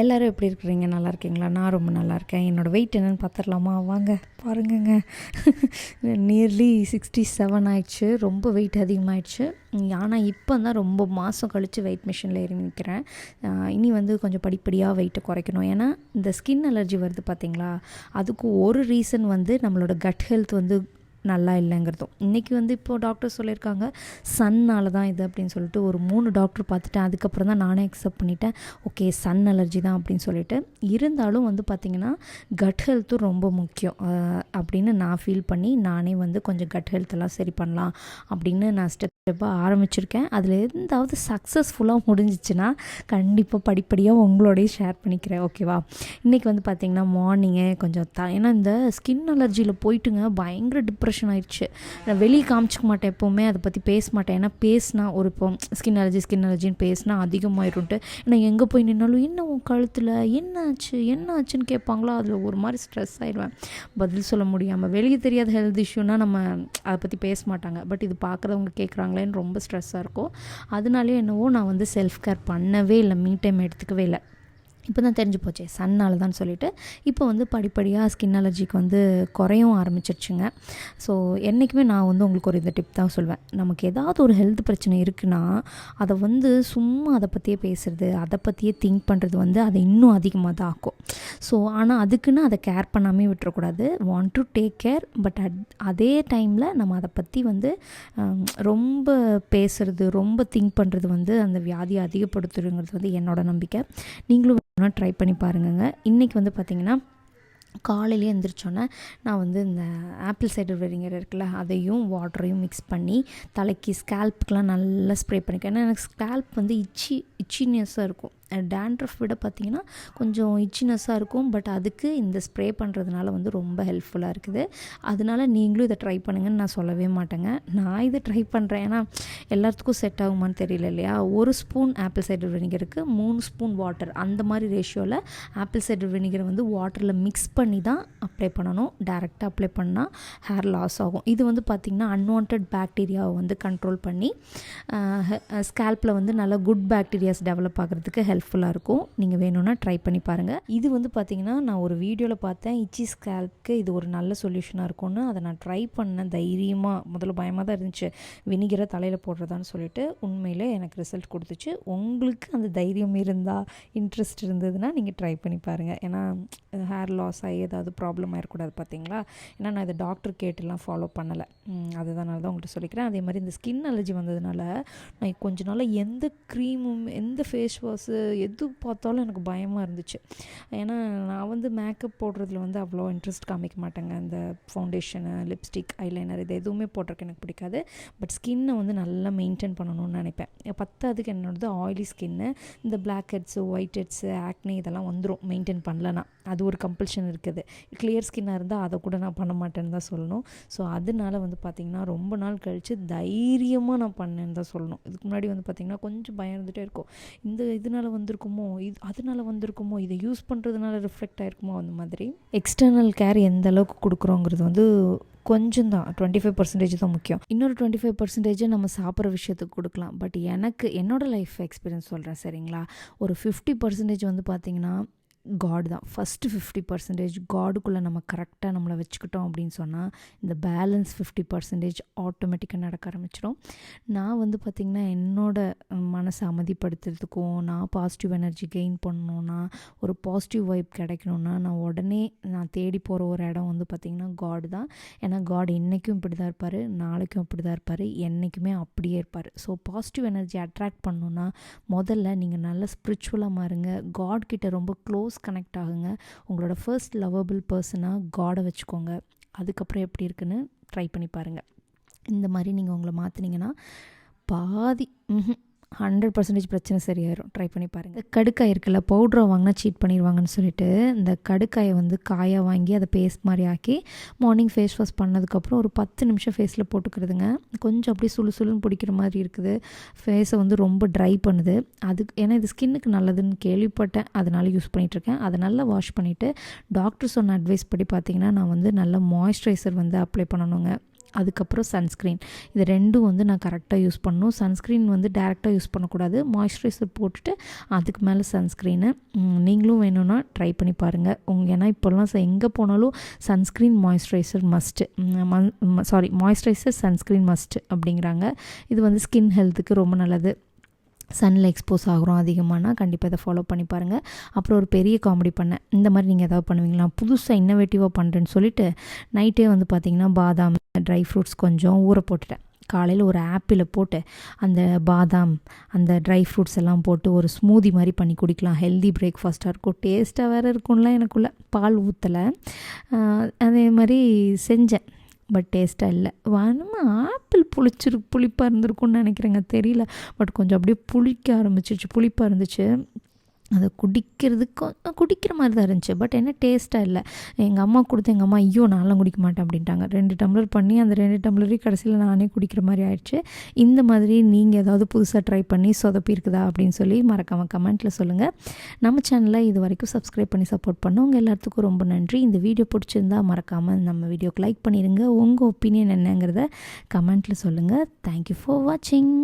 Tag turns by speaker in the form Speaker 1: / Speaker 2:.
Speaker 1: எல்லோரும் எப்படி இருக்கிறீங்க? நல்லா இருக்கீங்களா? நான் ரொம்ப நல்லா இருக்கேன். என்னோடய வெயிட் என்னென்னு பார்த்துடலாமா வாங்க பாருங்கங்க. நியர்லி சிக்ஸ்டி செவன் ஆயிடுச்சு. ரொம்ப வெயிட் அதிகமாகிடுச்சு ஆனால் இப்போ தான் ரொம்ப மாதம் கழித்து வெயிட் மிஷினில் ஏறி நிற்கிறேன் இனி வந்து கொஞ்சம் படிப்படியாக வெயிட்டை குறைக்கணும். ஏன்னா இந்த ஸ்கின் அலர்ஜி வருது பார்த்தீங்களா அதுக்கு ஒரு ரீசன் வந்து நம்மளோட கட் ஹெல்த் வந்து நல்லா இல்லைங்கிறதும். இன்றைக்கி வந்து இப்போது டாக்டர் சொல்லியிருக்காங்க சன்னால் தான் இது அப்படின்னு சொல்லிட்டு ஒரு மூணு டாக்டர் பார்த்துட்டேன். அதுக்கப்புறம் தான் நானே அக்செப்ட் பண்ணிட்டேன். ஓகே சன் அலர்ஜி தான் அப்படின்னு சொல்லிட்டு. இருந்தாலும் வந்து பார்த்திங்கன்னா கட் ஹெல்த்தும் ரொம்ப முக்கியம். அப்படின்னு நான் ஃபீல் பண்ணி நானே வந்து கொஞ்சம் கட் ஹெல்த்தெல்லாம் சரி பண்ணலாம் அப்படின்னு நான் ஸ்டெப் ஜப்பாக ஆரம்பிச்சிருக்கேன். அதில் எந்தாவது சக்ஸஸ்ஃபுல்லாக முடிஞ்சிச்சுன்னா கண்டிப்பாக படிப்படியாக உங்களோடய ஷேர் பண்ணிக்கிறேன். ஓகேவா இன்றைக்கி வந்து பார்த்திங்கன்னா மார்னிங்கே கொஞ்சம் த ஏன்னா இந்த ஸ்கின் அலர்ஜியில் போயிட்டுங்க பயங்கர டிப்ரெஷன் ஆயிடுச்சு நான் வெளியே காமிச்சிக்க மாட்டேன் எப்போவுமே அதை பற்றி பேச மாட்டேன். ஏன்னா பேசினா ஒரு இப்போ ஸ்கின் அலர்ஜி ஸ்கின் அலர்ஜின்னு பேசினா அதிகமாயிரும்ட்டு ஏன்னா எங்கே போய் நின்னாலும் என்ன உன் கழுத்தில்? என்ன ஆச்சு என்ன ஆச்சுன்னு கேட்பாங்களோ? அதில் ஒரு மாதிரி ஸ்ட்ரெஸ் ஆயிடுவேன் பதில் சொல்ல முடியாமல் வெளியே தெரியாத ஹெல்த் இஷ்யூனா நம்ம அதை பற்றி பேச மாட்டாங்க. பட் இது பார்க்குறவங்க கேட்குறாங்க பண்ணுறாங்களேன்னு ரொம்ப ஸ்ட்ரெஸ்ஸாக இருக்கும். அதனாலே என்னவோ நான் வந்து செல்ஃப் கேர் பண்ணவே இல்லை மீ டைம் எடுத்துக்கவே இல்லை. இப்போ தான் தெரிஞ்சு போச்சே சன்னால் தான் சொல்லிவிட்டு இப்போ வந்து படிப்படியாக ஸ்கின் அலர்ஜிக்கு வந்து குறையும் ஆரம்பிச்சிருச்சுங்க. ஸோ என்றைக்குமே நான் வந்து உங்களுக்கு ஒரு இந்த டிப் தான் சொல்வேன். நமக்கு ஏதாவது ஒரு ஹெல்த் பிரச்சனை இருக்குன்னா அதை வந்து சும்மா அதை பற்றியே பேசுகிறது அதை பற்றியே திங்க் பண்ணுறது வந்து அதை இன்னும் அதிகமாக தான் ஆக்கும். ஸோ ஆனால் அதுக்குன்னு அதை கேர் பண்ணாமே விட்டுறக்கூடாது. Want to take care but at அதே டைமில் நம்ம அதை பற்றி வந்து ரொம்ப பேசுகிறது ரொம்ப திங்க் பண்ணுறது வந்து அந்த வியாதியை அதிகப்படுத்துறதுங்கிறது வந்து என்னோடய நம்பிக்கை. நீங்களும் வேணால் ட்ரை பண்ணி பாருங்கங்க. இன்றைக்கி வந்து பார்த்திங்கன்னா காலையிலே எழுந்திரிச்சோன்னே நான் வந்து இந்த ஆப்பிள் சைடர் வெரிங்கர் இருக்குல்ல அதையும் வாட்டரையும் மிக்ஸ் பண்ணி தலைக்கு ஸ்கேல்ப்புக்கெலாம் நல்லா ஸ்ப்ரே பண்ணிக்கேன் ஏன்னா எனக்கு ஸ்கேல்ப் வந்து இச்சி இச்சினியஸாக இருக்கும். டேண்ட்ரஃப் விட பார்த்திங்கன்னா கொஞ்சம் இச்சினஸ்ஸாக இருக்கும். பட் அதுக்கு இந்த ஸ்ப்ரே பண்ணுறதுனால வந்து ரொம்ப ஹெல்ப்ஃபுல்லாக இருக்குது. அதனால நீங்களும் இதை ட்ரை பண்ணுங்கன்னு நான் சொல்லவே மாட்டேங்க. நான் இதை ட்ரை பண்ணுறேன் ஏன்னா எல்லாத்துக்கும் செட் ஆகுமான்னு தெரியல இல்லையா? ஒரு ஸ்பூன் ஆப்பிள் சைடர் வினிகருக்கு மூணு ஸ்பூன் வாட்டர் அந்த மாதிரி ரேஷியோவில் ஆப்பிள் சைடர் வினிகரை வந்து வாட்டரில் மிக்ஸ் பண்ணி தான் அப்ளை பண்ணணும். டேரெக்டாக அப்ளை பண்ணால் ஹேர் லாஸ் ஆகும். இது வந்து பார்த்திங்கன்னா அன்வான்ட் பேக்டீரியாவை வந்து கண்ட்ரோல் பண்ணி ஸ்கேல்பில் வந்து நல்லா குட் பேக்டீரியாஸ் டெவலப் ஆகிறதுக்கு ஹெல்ப் ஹெல்ப்ஃபுல்லாக இருக்கும். நீங்கள் வேணும்னா ட்ரை பண்ணி பாருங்கள் இது வந்து பார்த்திங்கன்னா நான் ஒரு வீடியோவில் பார்த்தேன். இச்சி ஸ்கேல்க்கு இது ஒரு நல்ல சொல்யூஷனாக இருக்கும்னு. அதை நான் ட்ரை பண்ணேன். தைரியமாக முதல்ல பயமாக தான் இருந்துச்சு. வினிகரை தலையில் போடுறதான்னு சொல்லிட்டு உண்மையில் எனக்கு ரிசல்ட் கொடுத்துச்சு. உங்களுக்கு அந்த தைரியம் இருந்தால் இன்ட்ரெஸ்ட் இருந்ததுன்னா நீங்கள் ட்ரை பண்ணி பாருங்கள் ஏன்னா ஹேர் லாஸ் ஆகி ஏதாவது ப்ராப்ளம் ஆகிடக்கூடாது பார்த்தீங்களா ஏன்னா நான் இதை டாக்டர் கேட்டுலாம் ஃபாலோ பண்ணலை. அதுதான் தான் உங்கள்கிட்ட சொல்லிக்கிறேன். அதே மாதிரி இந்த ஸ்கின் அலர்ஜி வந்ததுனால நான் கொஞ்ச நாளாக எந்த க்ரீமும் எந்த ஃபேஸ் வாஷு எது பார்த்தாலும் எனக்கு பயமாக இருந்துச்சு. ஏன்னா நான் வந்து மேக்கப் போடுறதுல வந்து அவ்வளோ இன்ட்ரெஸ்ட் காமிக்க மாட்டேங்க. அந்த ஃபவுண்டேஷனு லிப்ஸ்டிக் ஐலைனர் இது எதுவுமே போடுறதுக்கு எனக்கு பிடிக்காது. பட் ஸ்கின்னை வந்து நல்லா மெயின்டைன் பண்ணணும்னு நினைப்பேன். பத்தாவதுக்கு என்னோடது ஆயிலி ஸ்கின்னு இந்த blackheads whiteheads acne இதெல்லாம் வந்துடும் மெயின்டைன் பண்ணலனா அது ஒரு கம்பல்ஷன் இருக்குது. கிளியர் ஸ்கின்னாக இருந்தால் அதை கூட நான் பண்ண மாட்டேன்னு தான் சொல்லணும். ஸோ அதனால வந்து பார்த்திங்கன்னா ரொம்ப நாள் கழித்து தைரியமாக நான் பண்ணேன்னு தான் சொல்லணும். இதுக்கு முன்னாடி வந்து பார்த்திங்கன்னா கொஞ்சம் பயம் இருந்துகிட்டே இருக்கும். இந்த இதனால் வந்து வந்திருக்குமோ? இது அதனால வந்திருக்குமோ? இதை யூஸ் பண்ணுறதுனால ரிஃப்ளெக்ட் ஆகிருக்குமோ அந்த மாதிரி. எக்ஸ்டர்னல் கேர் எந்த அளவுக்கு கொடுக்குறோங்கிறது வந்து கொஞ்சம் தான் டுவெண்ட்டி ஃபைவ் பர்சன்டேஜ் தான் முக்கியம். இன்னொரு டுவெண்ட்டி ஃபைவ் பர்சன்டேஜை நம்ம சாப்பிட்ற விஷயத்துக்கு கொடுக்கலாம். பட் எனக்கு என்னோடய லைஃப் எக்ஸ்பீரியன்ஸ் சொல்கிறேன் சரிங்களா? ஒரு ஃபிஃப்டி பர்சன்டேஜ் வந்து பார்த்திங்கன்னா காட் தான். ஃபஸ்ட்டு ஃபிஃப்டி பர்சன்டேஜ் காடுக்குள்ளே நம்ம கரெக்டாக நம்மளை வச்சுக்கிட்டோம் அப்படின்னு சொன்னால் இந்த பேலன்ஸ் ஃபிஃப்டி பர்சன்டேஜ் ஆட்டோமேட்டிக்காக நடக்க ஆரம்பிச்சிடும். நான் வந்து பார்த்திங்கன்னா என்னோடய மனசை அமைதிப்படுத்துறதுக்கும் நான் பாசிட்டிவ் எனர்ஜி கெயின் பண்ணணுன்னா ஒரு பாசிட்டிவ் வைப் கிடைக்கணுன்னா நான் உடனே நான் தேடி போகிற ஒரு இடம் வந்து பார்த்திங்கன்னா காடு தான். ஏன்னா காட் இன்றைக்கும் இப்படி தான் இருப்பார் நாளைக்கும் அப்படி தான் இருப்பார் என்றைக்குமே அப்படியே இருப்பார். ஸோ பாசிட்டிவ் எனர்ஜி அட்ராக்ட் பண்ணணுன்னா முதல்ல நீங்கள் நல்ல ஸ்பிரிச்சுவலாக மாறுங்க. காட் கிட்ட ரொம்ப க்ளோஸ் க்ளோஸ் கனெக்ட் ஆகுங்க. உங்களோட ஃபர்ஸ்ட் லவ்வபிள் பர்சனாக காடை வச்சுக்கோங்க. அதுக்கப்புறம் எப்படி இருக்குன்னு ட்ரை பண்ணி பாருங்கள் இந்த மாதிரி நீங்கள் உங்களை மாற்றினீங்கன்னா பாதி ஹண்ட்ரட் பர்சன்டேஜ் பிரச்சனை சரியாயிரும். ட்ரை பண்ணி பாருங்கள் கடுக்காய் இருக்குல்ல பவுட்ரை வாங்கினா சீட் பண்ணிடுவாங்கன்னு சொல்லிட்டு இந்த கடுக்காயை வந்து காயாக வாங்கி அதை பேஸ்ட் மாதிரி ஆக்கி மார்னிங் ஃபேஸ் வாஷ் பண்ணதுக்கப்புறம் ஒரு பத்து நிமிஷம் ஃபேஸில் போட்டுக்கிறதுங்க. கொஞ்சம் அப்படியே சுழு சுழுன்னு பிடிக்கிற மாதிரி இருக்குது. ஃபேஸை வந்து ரொம்ப ட்ரை பண்ணுது. அதுக்கு ஏன்னா இது ஸ்கின்னுக்கு நல்லதுன்னு கேள்விப்பட்டேன். அதனால் யூஸ் பண்ணிகிட்ருக்கேன் அதை நல்லா வாஷ் பண்ணிவிட்டு டாக்டர் சொன்ன அட்வைஸ் படி பார்த்திங்கன்னா நான் வந்து நல்ல மாய்ஸ்சரைசர் வந்து அப்ளை பண்ணணுங்க. அதுக்கப்புறம் சன்ஸ்க்ரீன் இது ரெண்டும் வந்து நான் கரெக்டாக யூஸ் பண்ணணும். சன்ஸ்க்ரீன் வந்து டேரெக்டாக யூஸ் பண்ணக்கூடாது. மாய்ஸ்சரைசர் போட்டுட்டு அதுக்கு மேலே சன்ஸ்க்ரீனு நீங்களும் வேணும்னா ட்ரை பண்ணி பாருங்கள் உங்கள் ஏன்னா இப்போல்லாம் எங்கே போனாலும் sunscreen moisturiser must sorry moisturiser sunscreen must அப்படிங்கிறாங்க. இது வந்து ஸ்கின் ஹெல்த்துக்கு ரொம்ப நல்லது. சன்னில் எக்ஸ்போஸ் ஆகிறோம் அதிகமானா கண்டிப்பாக இதை ஃபாலோ பண்ணி பாருங்கள் அப்புறம் ஒரு பெரிய காமெடி பண்ணேன் இந்த மாதிரி நீங்கள் ஏதாவது பண்ணுவீங்களா? புதுசாக இன்னோவேட்டிவாக பண்ணுறேன்னு சொல்லிட்டு நைட்டே வந்து பார்த்திங்கன்னா பாதாம் ட்ரை ஃப்ரூட்ஸ் கொஞ்சம் ஊற போட்டுட்டேன். காலையில் ஒரு ஆப்பிளை போட்டு அந்த பாதாம் அந்த ட்ரை ஃப்ரூட்ஸ் எல்லாம் போட்டு ஒரு ஸ்மூதி மாதிரி பண்ணி குடிக்கலாம். ஹெல்தி பிரேக்ஃபாஸ்ட்டாக இருக்கும். டேஸ்ட்டாக வேறு இருக்கும்லாம் எனக்குள்ளே. பால் ஊற்றலை அதே மாதிரி செஞ்சேன். பட் டேஸ்ட்டாக இல்லை. வேணுமா ஆப்பிள் புளிச்சிரு புளிப்பாக இருந்திருக்கும்னு நினைக்கிறேங்க. தெரியல. பட் கொஞ்சம் அப்படியே புளிக்க ஆரம்பிச்சிருச்சு. புளிப்பாக இருந்துச்சு. அதை குடிக்கிறதுக்கும் குடிக்கிற மாதிரி தான் இருந்துச்சு. பட் என்ன டேஸ்ட்டாக இல்லை. எங்கள் அம்மா கொடுத்து எங்கள் அம்மா ஐயோ நான்லாம் குடிக்க மாட்டேன் அப்படின்ட்டாங்க. ரெண்டு டம்ளர் பண்ணி அந்த ரெண்டு டம்ளரையும் கடைசியில் நானே குடிக்கிற மாதிரி ஆயிடுச்சு. இந்த மாதிரி நீங்கள் ஏதாவது புதுசாக ட்ரை பண்ணி சொதப்பி இருக்குதா அப்படின்னு சொல்லி மறக்காமல் கமெண்ட்டில் சொல்லுங்கள் நம்ம சேனலை இது வரைக்கும் சப்ஸ்கிரைப் பண்ணி சப்போர்ட் பண்ணவங்க எல்லாத்துக்கும் ரொம்ப நன்றி. இந்த வீடியோ பிடிச்சிருந்தா மறக்காமல் நம்ம வீடியோக்கு லைக் பண்ணிடுங்க உங்கள் ஒப்பீனியன் என்னங்கிறத கமெண்ட்டில் சொல்லுங்கள் தேங்க்யூ ஃபார் வாட்சிங்